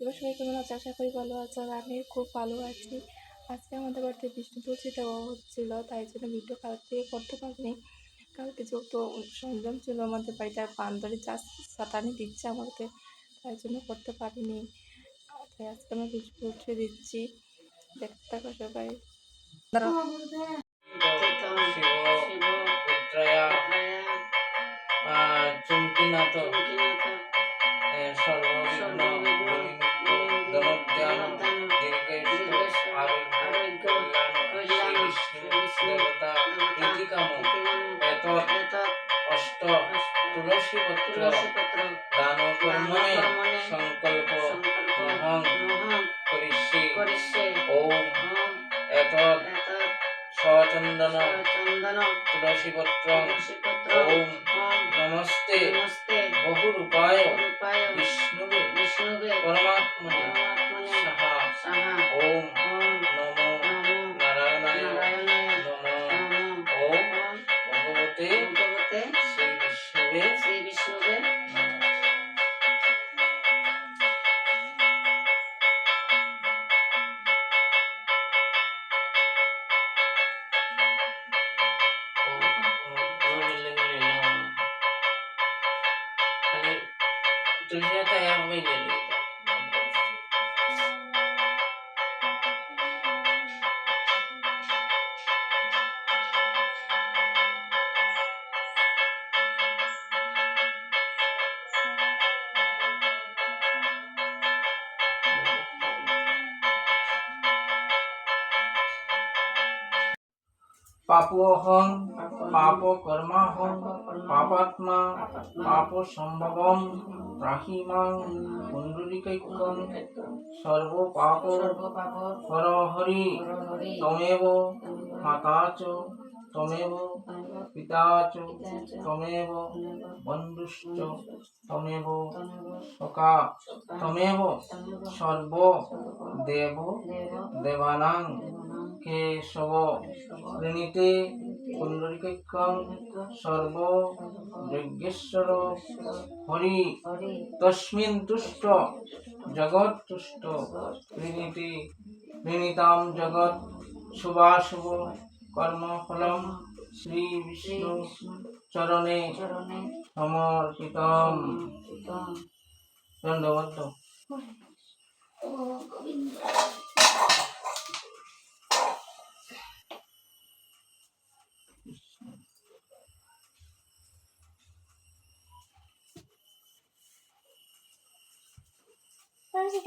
এবার সবাই কেমন আছে? আশা করি ভালো আছো আর আমি খুব ভালো আছি। আজকে আমাদের বাড়িতে বিষ্ণু তুলসী দেওয়া হচ্ছিল তাই জন্য ভিডিও কাল থেকে করতে পারিনি। কালকে যেহেতু সরঞ্জাম ছিল আমাদের বাড়িতে আর বান্দরে যা সাতানি দিচ্ছে আমাকে তাই জন্য করতে পারিনি। তাই আজকে আমি বিষ্ণু তুলসী দিচ্ছি। দেখতে থাকো সবাই। চুম্কিনাথ সর্ববিঘ্ন দেবতা প্রীতিকাম এত অষ্ট তুলসী পত্র দান কর্মণে সংকল্প মহং করিষ্যে। ওম এত সচন্দন তুলসী পত্র ওম নমস্তে। বহুরূপায় বিষ্ণুবে পরমাত্মনে। Mình পাপোহং পাপ কর্মাহং পাপাত্মা পাপ সম্ভবম রাহিমাং পুণ্ডরিকৈকং সর্ব পাপ হরহরি তমেব মাতা চ তমেব পিতা চ তমেব বন্ধুশ্চ তমেব সখা তমেব সর্ব দেব দেবানাং কেশব প্রণীতে পুণ্ডরিকৈকং সর্ব যজ্ঞেশ্বর হরি। তস্মিন তুষ্ট জগৎ তুষ্ট প্রণীতি প্রণীতাম জগৎ শুভাশুভ কর্মফলম শ্রী বিষ্ণু চরণে সমর্পিতম। দণ্ডবদ্ধ